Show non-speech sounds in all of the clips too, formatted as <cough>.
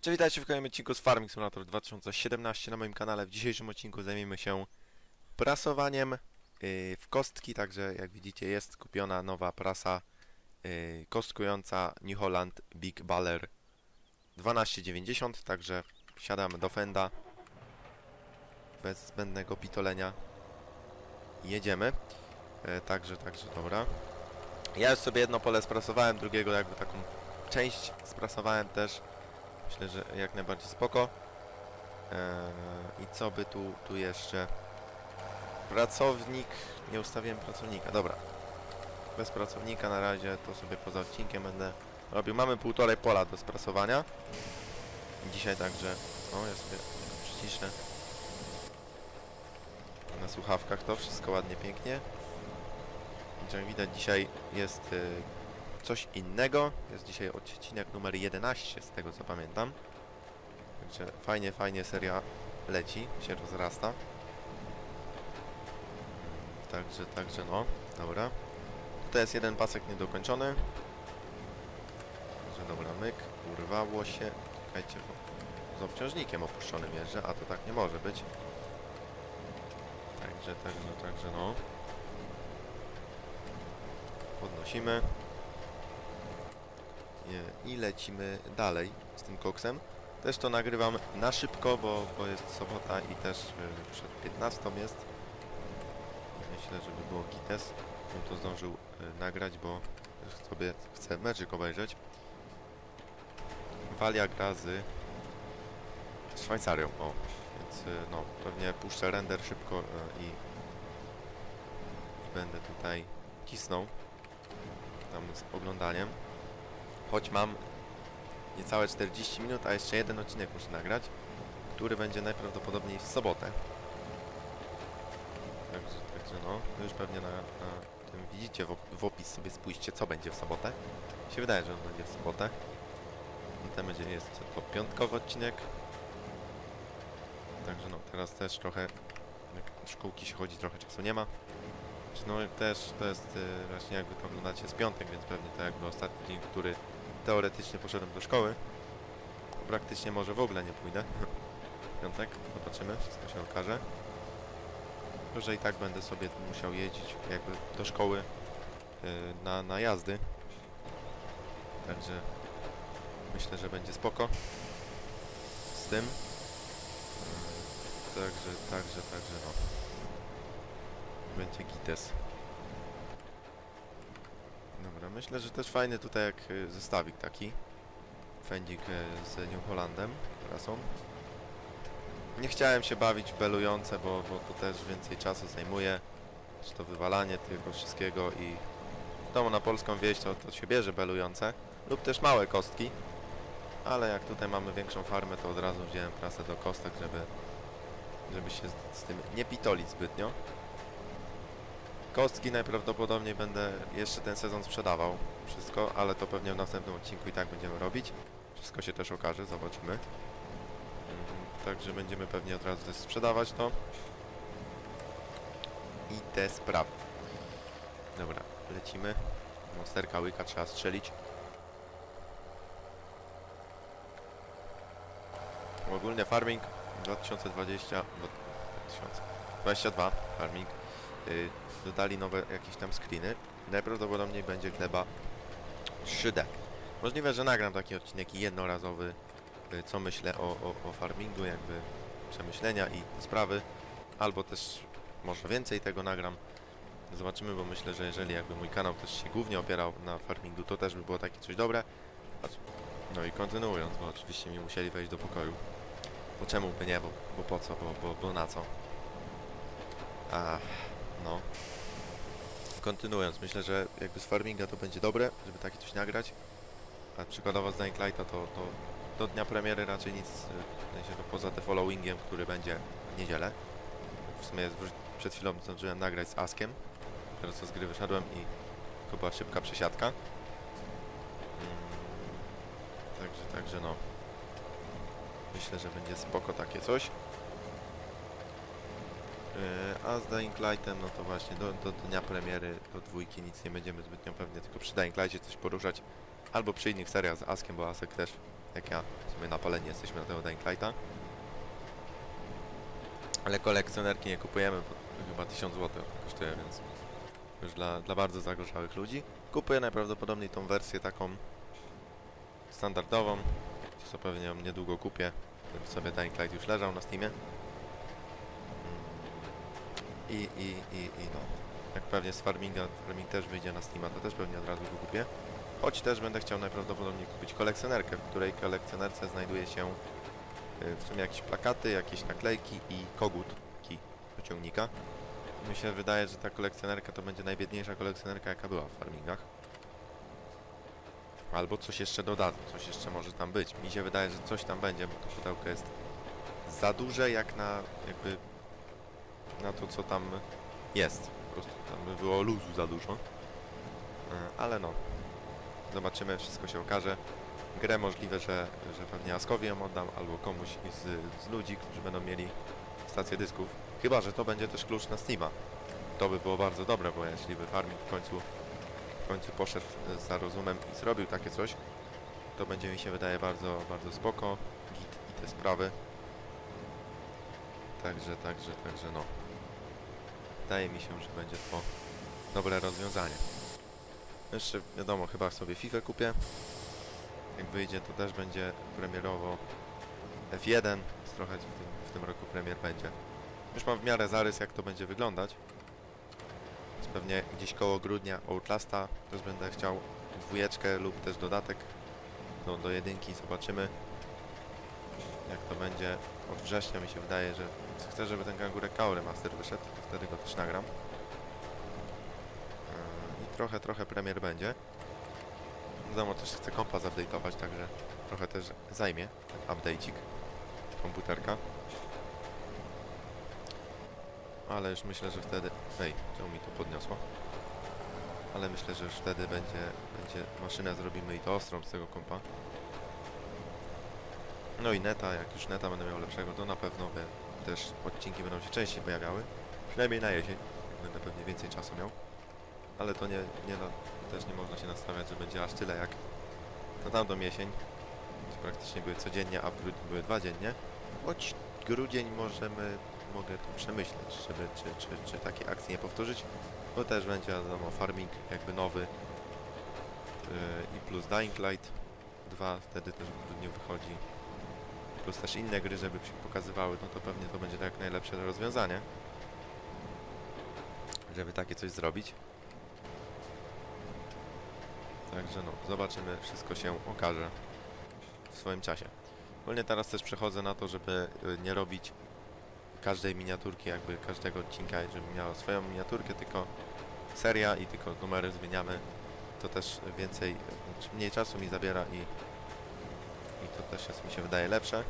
Cześć, witajcie w kolejnym odcinku z Farming Simulator 2017 na moim kanale. W dzisiejszym odcinku zajmiemy się prasowaniem yy, w kostki, także jak widzicie jest kupiona nowa prasa yy, kostkująca New Holland Big Baller 1290, także wsiadamy do fenda bez zbędnego pitolenia jedziemy. Yy, także, także dobra. Ja już sobie jedno pole sprasowałem, drugiego jakby taką część sprasowałem też. Myślę, że jak najbardziej spoko. Eee, I co by tu, tu jeszcze? Pracownik. Nie ustawiłem pracownika. Dobra. Bez pracownika na razie to sobie poza odcinkiem będę robił. Mamy półtorej pola do sprasowania. Dzisiaj także. O, ja sobie przyciszę. Na słuchawkach to wszystko ładnie, pięknie. Jak widać dzisiaj jest y, coś innego. Jest dzisiaj odcinek numer 11, z tego co pamiętam. Także fajnie, fajnie seria leci, się rozrasta. Także, także no, dobra. Tutaj jest jeden pasek niedokończony. Także dobra, myk, urwało się. Czekajcie, z obciążnikiem opuszczonym jeżdżę, a to tak nie może być. Także, także, także no. Podnosimy. Nie, I lecimy dalej z tym koksem. Też to nagrywam na szybko, bo, bo jest sobota i też y, przed 15 jest. Myślę, żeby było gites. Bym to zdążył y, nagrać, bo sobie chcę meczyk obejrzeć. Walia gra z Szwajcarią, o. Więc no, pewnie puszczę render szybko i, i będę tutaj cisnął tam z oglądaniem. Choć mam niecałe 40 minut, a jeszcze jeden odcinek muszę nagrać, który będzie najprawdopodobniej w sobotę. Także, także no, już pewnie na, na tym widzicie w, w opis sobie spójrzcie, co będzie w sobotę. Mi się wydaje, że on będzie w sobotę. Potem będzie jest to piątkowy odcinek. Także no, teraz też trochę, jak szkółki się chodzi, trochę czasu nie ma. No też to jest y, właśnie jak wy to oglądacie jest piątek, więc pewnie to jakby ostatni dzień, który teoretycznie poszedłem do szkoły. Praktycznie może w ogóle nie pójdę. <laughs> Piątek, zobaczymy, wszystko się okaże. Tylko, że i tak będę sobie musiał jeździć jakby do szkoły y, na, na jazdy. Także myślę, że będzie spoko z tym. Także, także, także no będzie gites. Dobra, myślę, że też fajny tutaj jak y, zestawik taki. Fendzik y, z New Hollandem, rasą. Nie chciałem się bawić belujące, bo, bo to też więcej czasu zajmuje. Czy to wywalanie tego wszystkiego i domu na polską wieś to, to się bierze belujące. Lub też małe kostki. Ale jak tutaj mamy większą farmę, to od razu wziąłem prasę do kostek, żeby, żeby się z, z tym nie pitolić zbytnio. Kostki najprawdopodobniej będę jeszcze ten sezon sprzedawał. Wszystko, ale to pewnie w następnym odcinku i tak będziemy robić. Wszystko się też okaże, zobaczymy. Mhm, Także będziemy pewnie od razu sprzedawać to. I te sprawy. Dobra, lecimy. Monsterka łyka trzeba strzelić. Ogólnie farming 2020 2022 farming dodali nowe jakieś tam screeny. Najprawdopodobniej będzie gleba 3D. Możliwe, że nagram taki odcinek jednorazowy, y, co myślę o, o, o farmingu, jakby przemyślenia i sprawy, albo też może więcej tego nagram. Zobaczymy, bo myślę, że jeżeli jakby mój kanał też się głównie opierał na farmingu, to też by było takie coś dobre. No i kontynuując, bo oczywiście mi musieli wejść do pokoju. Bo czemu by nie, bo, bo po co, bo, bo, bo na co? Ach, no. Kontynuując, myślę, że jakby z farminga to będzie dobre, żeby takie coś nagrać. A przykładowo z Dying Lighta to, to do dnia premiery raczej nic, w sensie to poza The Followingiem, który będzie w niedzielę. W sumie przed chwilą zdążyłem nagrać z Askiem. Teraz co z gry wyszedłem i tylko była szybka przesiadka. Mm, Także, także no. Myślę, że będzie spoko takie coś. Yy, A z Dying Lightem, no to właśnie do, do dnia premiery, do dwójki nic nie będziemy zbytnio pewnie, tylko przy Dying Lightie coś poruszać. Albo przy innych seriach z Askiem, bo Asek też jak ja. W sumie napaleni jesteśmy na tego Dying Lighta. Ale kolekcjonerki nie kupujemy, bo chyba 1000 zł kosztuje, więc już dla, dla bardzo zagorzałych ludzi. Kupuję najprawdopodobniej tą wersję taką standardową, co pewnie niedługo kupię, żeby sobie Dying Light już leżał na Steamie. I, i, i, i no. Jak pewnie z Farminga, Farming też wyjdzie na Steama, to też pewnie od razu go kupię. Choć też będę chciał najprawdopodobniej kupić kolekcjonerkę, w której kolekcjonerce znajduje się y, w sumie jakieś plakaty, jakieś naklejki i kogut kij do ciągnika. Mi się wydaje, że ta kolekcjonerka to będzie najbiedniejsza kolekcjonerka jaka była w farmingach. Albo coś jeszcze dodadzą, coś jeszcze może tam być. Mi się wydaje, że coś tam będzie, bo to pudełko jest za duże jak na jakby na to co tam jest. Po prostu tam by było luzu za dużo. E, Ale no. Zobaczymy, wszystko się okaże. Grę możliwe, że, że pewnie Askowi ją oddam, albo komuś z, z ludzi, którzy będą mieli stację dysków. Chyba, że to będzie też klucz na Steama. To by było bardzo dobre, bo jeśli by Farming w końcu, w końcu poszedł e, za rozumem i zrobił takie coś, to będzie mi się wydaje bardzo, bardzo spoko. Git i te sprawy. Także, także, także no. Wydaje mi się, że będzie to dobre rozwiązanie. Jeszcze wiadomo, chyba sobie FIFA kupię. Jak wyjdzie, to też będzie premierowo F1. więc Trochę w tym, w tym roku premier będzie. Już mam w miarę zarys, jak to będzie wyglądać. Więc pewnie gdzieś koło grudnia Outlasta też będę chciał dwójeczkę lub też dodatek do, do jedynki. Zobaczymy, jak to będzie. Od września mi się wydaje, że chcę, żeby ten Kangurek Kao Remaster wyszedł. to Wtedy go też nagram. Yy, I trochę, trochę premier będzie. Wiadomo, też chcę kompa zupdate'ować, także trochę też zajmie ten update'ik komputerka. Ale już myślę, że wtedy... Ej, czemu mi to podniosło? Ale myślę, że już wtedy będzie, będzie maszynę zrobimy i to ostrą z tego kompa. No i neta, jak już neta będę miał lepszego, to na pewno też odcinki będą się częściej pojawiały. Przynajmniej na jesień. Będę pewnie więcej czasu miał. Ale to nie, nie też nie można się nastawiać, że będzie aż tyle jak na tamtą jesień. Gdzie praktycznie były codziennie, a w grudniu były dwa dziennie. Choć grudzień możemy, mogę tu przemyśleć, żeby, czy, czy, czy takiej akcji nie powtórzyć. Bo też będzie, wiadomo, farming jakby nowy. Yy, I plus Dying Light 2 wtedy też w grudniu wychodzi. Plus inne gry, żeby się pokazywały, no to pewnie to będzie tak najlepsze rozwiązanie. Żeby takie coś zrobić. Także no, zobaczymy, wszystko się okaże w swoim czasie. Ogólnie teraz też przechodzę na to, żeby y, nie robić każdej miniaturki, jakby każdego odcinka, żeby miała swoją miniaturkę, tylko seria i tylko numery zmieniamy. To też więcej, czy mniej czasu mi zabiera i to też jest, mi się wydaje, lepsze.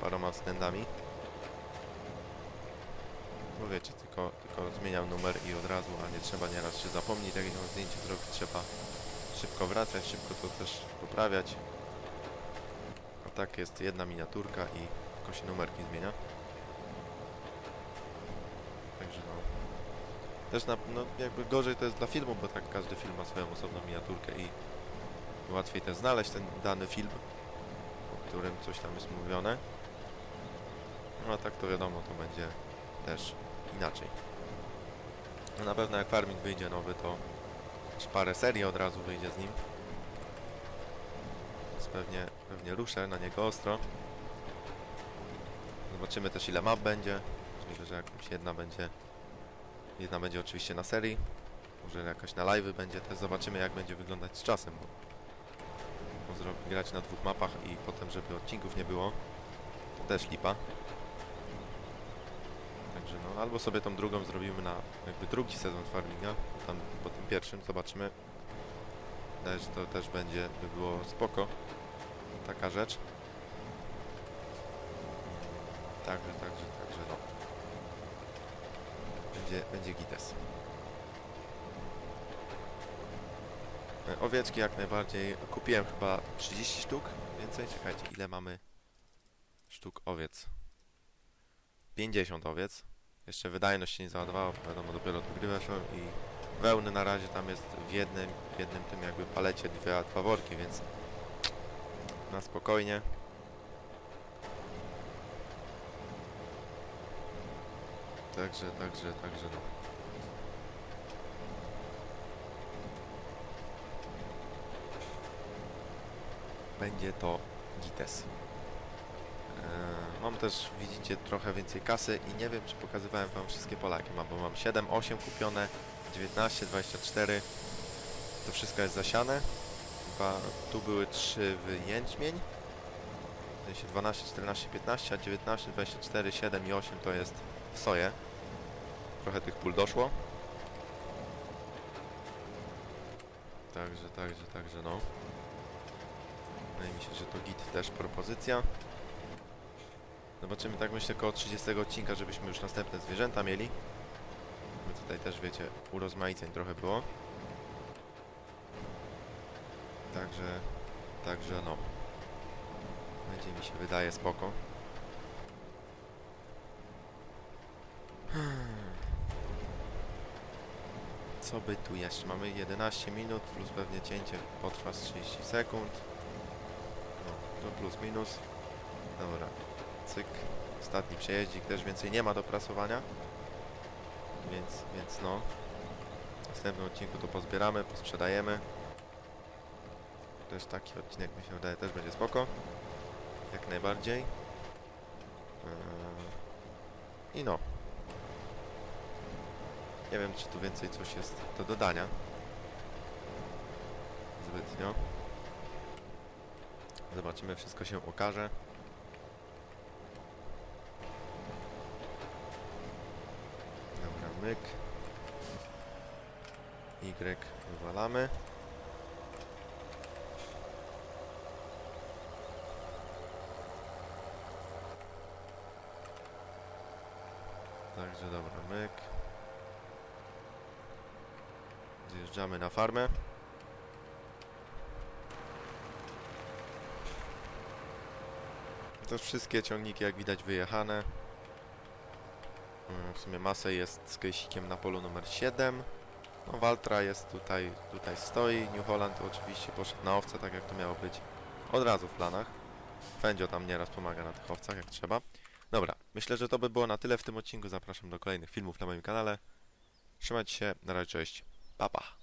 Paroma względami. Bo wiecie, tylko, tylko zmieniam numer i od razu, a nie trzeba nieraz się zapomnieć, jak jedno zdjęcie zrobić, trzeba szybko wracać, szybko to też poprawiać. A tak jest jedna miniaturka i tylko się numerki zmienia. Także no. Też na, no jakby gorzej to jest dla filmu, bo tak każdy film ma swoją osobną miniaturkę i łatwiej też znaleźć ten dany film, o którym coś tam jest mówione. No a tak to wiadomo, to będzie też inaczej. No na pewno jak Farming wyjdzie nowy, to parę serii od razu wyjdzie z nim. Więc pewnie, pewnie ruszę na niego ostro. Zobaczymy też ile map będzie. Myślę, że jakąś jedna będzie. Jedna będzie oczywiście na serii. Może jakaś na live będzie też. Zobaczymy jak będzie wyglądać z czasem. Bo, grać na dwóch mapach i potem żeby odcinków nie było. To też lipa. Także no, albo sobie tą drugą zrobimy na jakby drugi sezon Farminga, tam po tym pierwszym zobaczymy. Wydaje się, to też będzie, by było spoko. Taka rzecz. Także, także, także no. Będzie, będzie gites. Owieczki jak najbardziej. Kupiłem chyba 30 sztuk więcej. Czekajcie, ile mamy sztuk owiec? 50 owiec. Jeszcze wydajność się nie załadowała, bo wiadomo, dopiero do gry weszłem i wełny na razie tam jest w jednym, w jednym tym jakby palecie dwie, dwa worki, więc Na spokojnie. Także, także, także no. Będzie to gites. Eee, Mam też, widzicie, trochę więcej kasy i nie wiem, czy pokazywałem wam wszystkie Polaki. Mam, bo mam 7, 8 kupione, 19, 24. To wszystko jest zasiane. Chyba tu były 3 w jęczmień. W sensie 12, 14, 15, a 19, 24, 7 i 8 to jest w soję. Trochę tych pól doszło. Także, także, także no. Wydaje mi się, że to git też propozycja. Zobaczymy tak myślę koło 30 odcinka, żebyśmy już następne zwierzęta mieli. Bo tutaj też wiecie, urozmaiceń trochę było. Także, także no. Będzie mi się wydaje spoko. Co by tu jeszcze? Mamy 11 minut plus pewnie cięcie potrwa z 30 sekund. Plus minus. Dobra, cyk. Ostatni przejeździk też więcej nie ma do prasowania. Więc, więc no. W następnym odcinku to pozbieramy, posprzedajemy. Też taki odcinek mi się wydaje też będzie spoko. Jak najbardziej. Eee, I no. Nie wiem, czy tu więcej coś jest do dodania. Zbytnio. Zobaczymy, wszystko się okaże. Dobra, myk. Y wywalamy. Także dobra, myk. Zjeżdżamy na farmę. To wszystkie ciągniki jak widać wyjechane. Mm, W sumie masę jest z kejsikiem na polu numer 7. No Waltra jest tutaj, tutaj stoi. New Holland oczywiście poszedł na owce tak jak to miało być. Od razu w planach. Fendzio tam nieraz pomaga na tych owcach jak trzeba. Dobra, myślę, że to by było na tyle w tym odcinku. Zapraszam do kolejnych filmów na moim kanale. Trzymajcie się, na razie, cześć, pa pa.